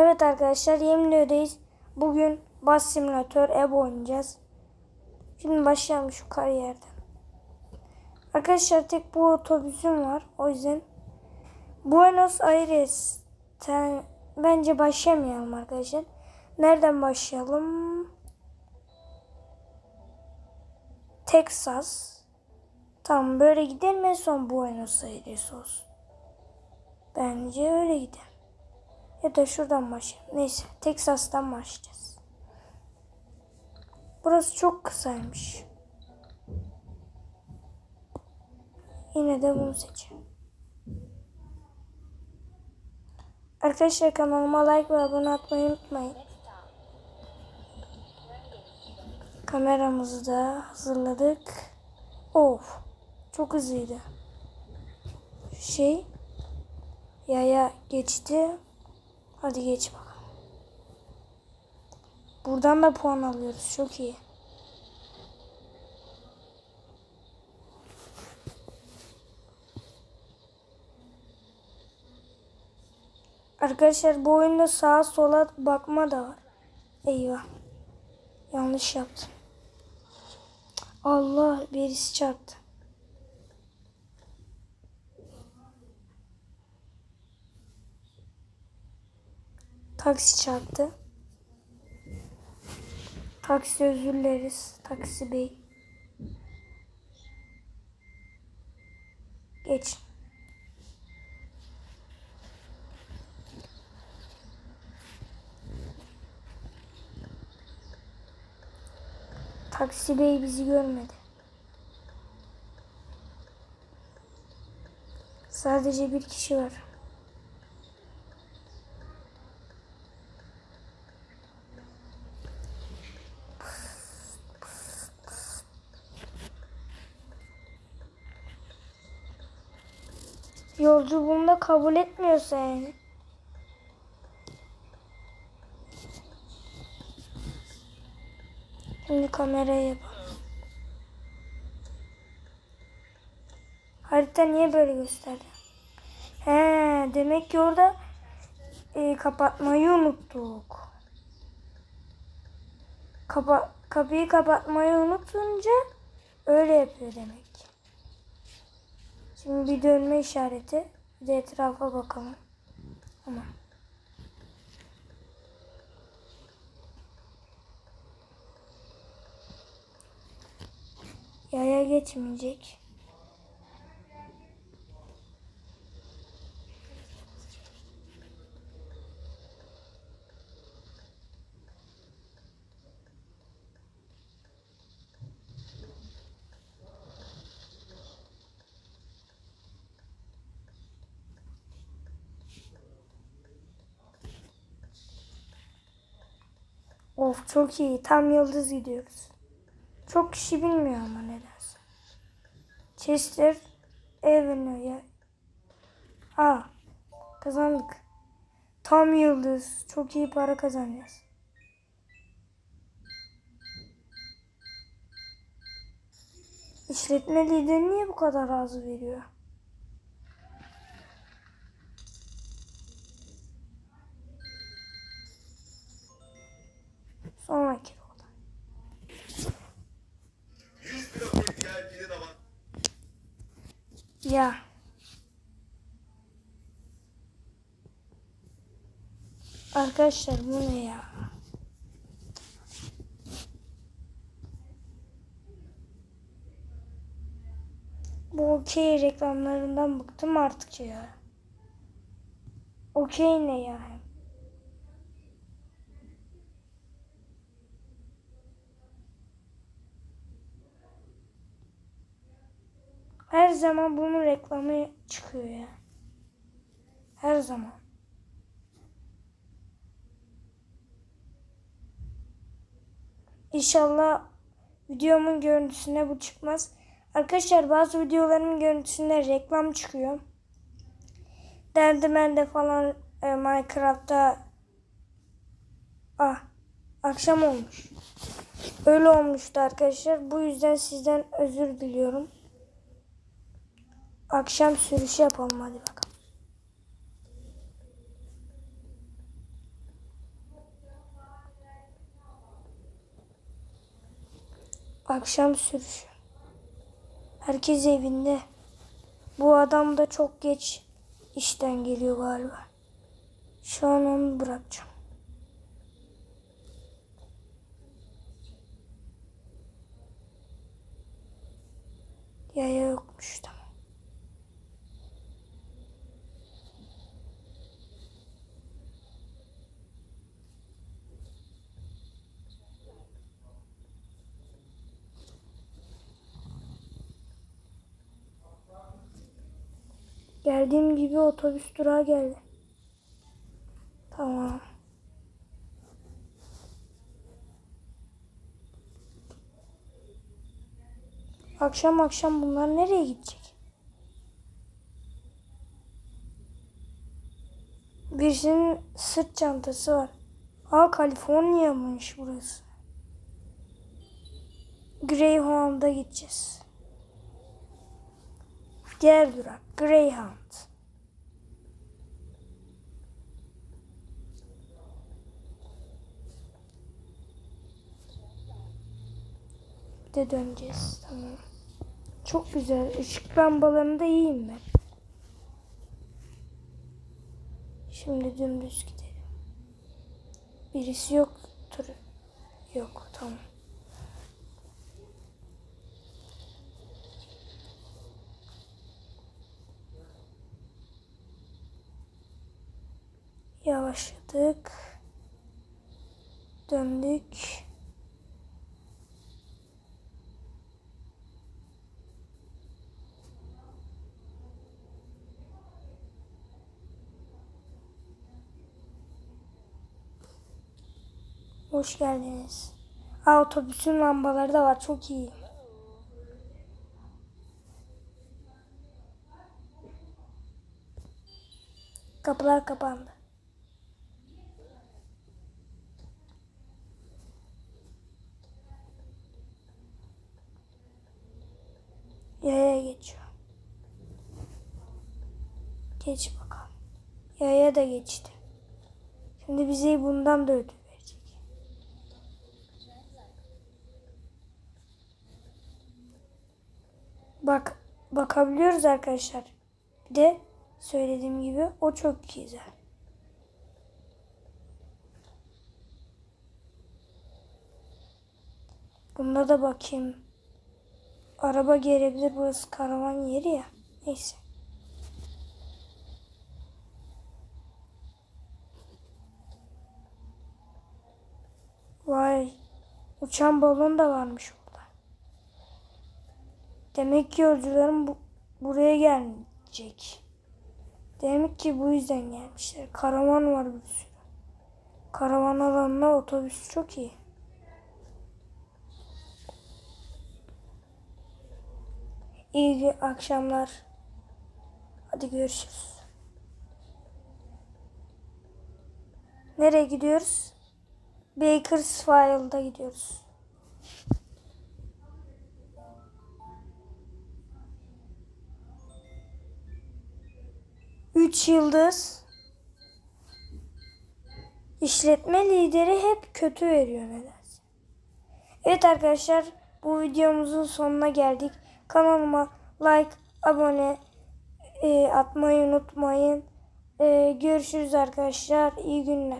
Evet arkadaşlar Yeminli'deyiz. Bugün Bus Simulator Ev oynayacağız. Şimdi başlayalım şu kariyerden. Arkadaşlar tek bu otobüsüm var. O yüzden Buenos Aires'ten bence başlamayalım arkadaşlar. Nereden başlayalım? Texas. Tamam böyle gidelim en son Buenos Aires olsun. Bence öyle gidelim. Ya da şuradan başlayalım. Neyse Texas'tan başlayacağız. Burası çok kısaymış. Yine de bunu seçelim. Arkadaşlar kanalıma like ve abone atmayı unutmayın. Kameramızı da hazırladık. Of. Çok hızlıydı. Şey yaya geçti. Hadi geç bakalım. Buradan da puan alıyoruz. Çok iyi. Arkadaşlar bu oyunda sağa sola bakma da var. Eyvah. Yanlış yaptım. Allah birisi çarptı. Taksi çarptı. Taksi özür dileriz. Taksi bey. Geç. Taksi bey bizi görmedi. Sadece bir kişi var. Yolcu bunu da kabul etmiyorsa yani. Şimdi kameraya yapalım. Harita niye böyle gösterdi? He, demek ki orada e, kapatmayı unuttuk. Kapa kapıyı kapatmayı unutunca öyle yapıyor demek. Şimdi bir dönme işareti. Bir de etrafa bakalım. Tamam. Yaya geçmeyecek. Of çok iyi. Tam yıldız gidiyoruz. Çok kişi bilmiyor ama nedense. Chester Avenue ya. Aa kazandık. Tam yıldız. Çok iyi para kazanacağız. İşletme lideri niye bu kadar az veriyor? Sonraki olay. 100 bin adet geldiğinin avant Ya. Arkadaşlar bu ne ya? Bu okey reklamlarından bıktım artık ya. Okey ne ya? Her zaman bunun reklamı çıkıyor ya. Her zaman. İnşallah videomun görüntüsüne bu çıkmaz. Arkadaşlar bazı videolarımın görüntüsünde reklam çıkıyor. Derdimen'de falan e, Minecraft'ta ah akşam olmuş. Öyle olmuştu arkadaşlar. Bu yüzden sizden özür diliyorum. Akşam sürüşü yapalım hadi bakalım. Akşam sürüşü. Herkes evinde. Bu adam da çok geç işten geliyor galiba. Şu an onu bırakacağım. Yaya yokmuş. Geldiğim gibi otobüs durağı geldi. Tamam. Akşam akşam bunlar nereye gidecek? Birisinin sırt çantası var. Aa Kaliforniya'mış burası. Greyhound'a gideceğiz. Diğer Greyhound. Bir de döneceğiz. Tamam. Çok güzel. Işık lambalarında iyiyim ben. Şimdi dümdüz gidelim. Birisi yoktur. Yok tamam. Yavaşladık. Döndük. Hoş geldiniz. Aa, otobüsün lambaları da var. Çok iyi. Kapılar kapandı. Yaya geçiyor. Geç bakalım. Yaya da geçti. Şimdi bize bundan da ödül verecek. Bak bakabiliyoruz arkadaşlar. Bir de söylediğim gibi o çok güzel. Bunda da bakayım. Araba gelebilir. Burası karavan yeri ya. Neyse. Vay. Uçan balon da varmış burada. Demek ki yolcularım bu, buraya gelecek. Demek ki bu yüzden gelmişler. Karavan var bir sürü. Karavan alanına otobüs çok iyi. İyi akşamlar. Hadi görüşürüz. Nereye gidiyoruz? Bakersfield'a gidiyoruz. Üç yıldız. İşletme lideri hep kötü veriyor nedense. Evet arkadaşlar bu videomuzun sonuna geldik. Kanalıma like, abone e, atmayı unutmayın. E, görüşürüz arkadaşlar. İyi günler.